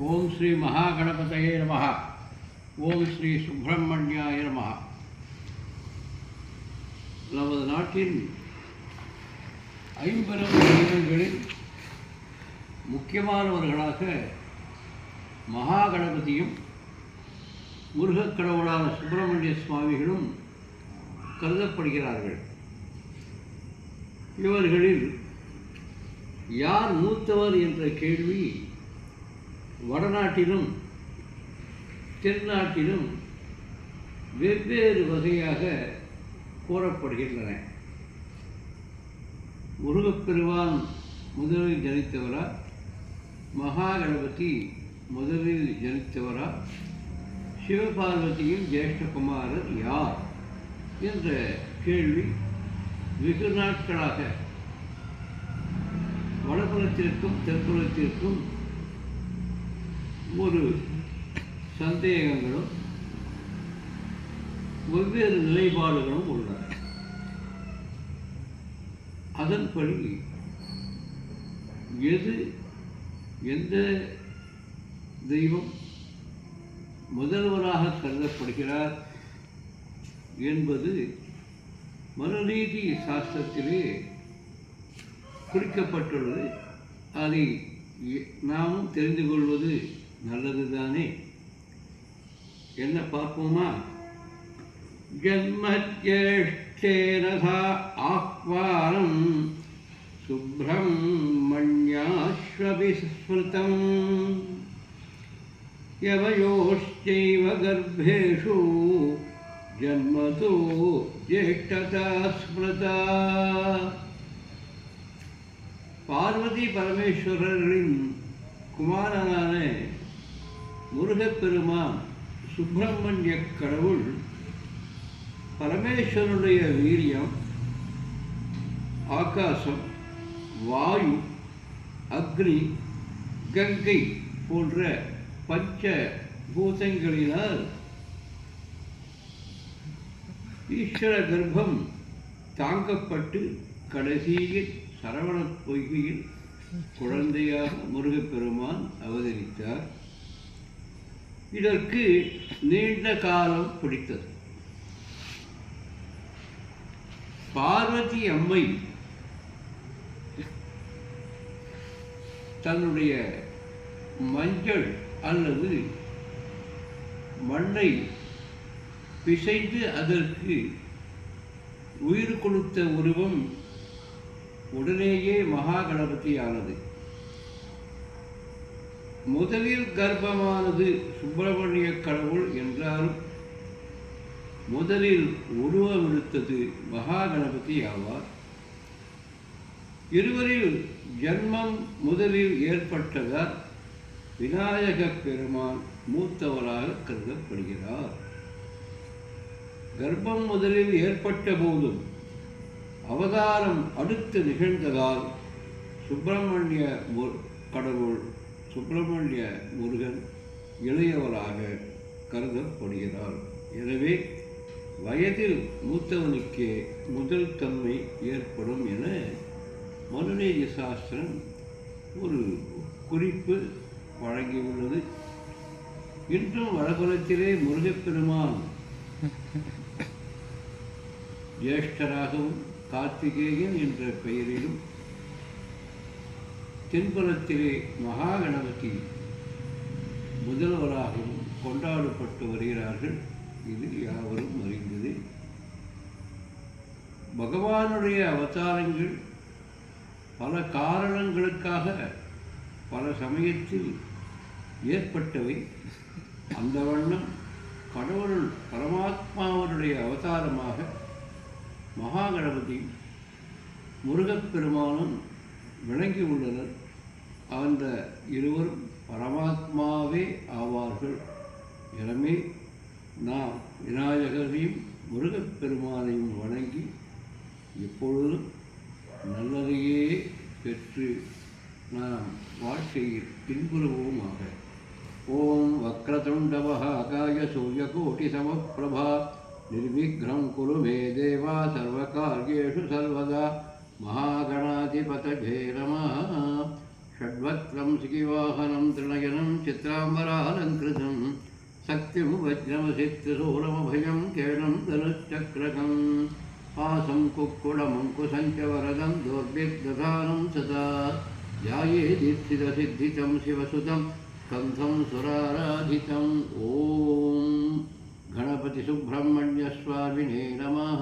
ஓம் ஸ்ரீ மகாகணபதையே நம ஓம் ஸ்ரீ சுப்பிரமணியாய நம நமது நாட்டின் ஐம்பெரும் தெய்வங்களில் முக்கியமானவர்களாக மகாகணபதியும் முருகக்கடவுளான சுப்பிரமணிய சுவாமிகளும் கருதப்படுகிறார்கள். இவர்களில் யார் மூத்தவர் என்ற கேள்வி வடநாட்டிலும் தென்னாட்டிலும் வெவ்வேறு வகையாக கூறப்படுகின்றன முருகப்பெருவான் முதலில் ஜனித்தவரா? மகாகணபதி முதலில் ஜனித்தவரா? சிவபார்வதியின் ஜேஷ்டகுமாரர் யார்? என்ற கேள்வி வெகு நாட்களாக வடபுறத்திற்கும் தென்புறத்திற்கும் ஒரு சந்தேகங்களும் வெவ்வேறு நிலைப்பாடுகளும் உள்ளன. அதன்படி எது எந்த தெய்வம் முதல்வராக கருதப்படுகிறார் என்பது மனநீதி சாஸ்திரத்திலே குறிக்கப்பட்டுள்ளது. அதை நாமும் தெரிந்து கொள்வது நல்லதுதானே என்ன பார்ப்போமா ஜன்மஜேஷ்டேனதா ஆஹ்வானம் சுப்பிரமணியாஸ்வபிஸ்மிருதம் यवयोश्चैव गर्भेषु जन्मतो ज्येष्ठता स्मृता பார்வதி பரமேஸ்வரர்களின் குமாரனான முருகப்பெருமான் சுப்பிரமணிய கடவுள் பரமேஸ்வரனுடைய வீரியம் ஆகாசம் வாயு அக்னி கங்கை போன்ற பஞ்ச பூதங்களினால் ஈஸ்வர கர்ப்பம் தாங்கப்பட்டு கடைசியில் சரவண பொய்கையில் குழந்தையாக முருகப்பெருமான் அவதரித்தார். இதற்கு நீண்ட காலம் பிடித்தது. பார்வதி அம்மை தன்னுடைய மஞ்சள் அல்லது மண்ணை பிசைந்து அதற்கு உயிர் கொடுத்த உருவம் உடனேயே மகாகணபதியானது. முதலில் கர்ப்பமானது சுப்பிரமணிய கடவுள் என்றாலும் முதலில் உருவமெடுத்தது மகா கணபதி ஆவார். இருவரில் ஜன்மம் முதலில் ஏற்பட்டதால் விநாயக பெருமான் மூத்தவராக கருதப்படுகிறார். கர்ப்பம் முதலில் ஏற்பட்ட போதும் அவதாரம் அடுத்து நிகழ்ந்ததால் சுப்பிரமணிய கடவுள் சுப்பிரமணிய முருகன் இளையவராக கருதப்படுகிறார். எனவே வயதில் மூத்தவனுக்கே முதல் தன்மை ஏற்படும் என மனுநீதி சாஸ்திரம் ஒரு குறிப்பு வழங்கியுள்ளது. இன்றும் வடபுறத்திலே முருகப்பெருமான் ஜேஷ்டராகவும் கார்த்திகேயன் என்ற பெயரிலும் தென்புறத்திலே மகாகணபதி முதல்வராகவும் கொண்டாடப்பட்டு வருகிறார்கள். இது யாவரும் அறிந்தது. பகவானுடைய அவதாரங்கள் பல காரணங்களுக்காக பல சமயத்தில் ஏற்பட்டவை. அந்த வண்ணம் கடவுள் பரமாத்மாவனுடைய அவதாரமாக மகாகணபதி முருகப்பெருமானும் விளங்கியுள்ளனர். அந்த இருவரும் பரமாத்மாவே ஆவார்கள். எனவே நாம் விநாயகரையும் முருகப்பெருமானையும் வணங்கி எப்பொழுதும் நல்லதையே பெற்று நாம் வாழ்க்கையில் பின்புறுவோமாக. ஓம் வக்ரதுண்டவகாய சூரியகோட்டிசமப்பிரபா நிர்விக்ரம் குரு மே தேவா சர்வகாரியேஷு சர்வதா. மகாகணாதிபதே நமः. षड्वक्त्रं शिखिवाहनं त्रिनयनं चित्राम्बरालङ्कृतं शक्तिं वज्रमसित्रिशूलमभयं केलं धनुश्चक्रकम् हासं कुक्कुडमङ्कुशं च वरदं दोर्भिर्दधानं सदा ध्याये दीप्सितसिद्धितं शिवसुतं स्कन्धं सुराराधितम् ॐ गणपतिसुब्रह्मण्यस्वामिने नमः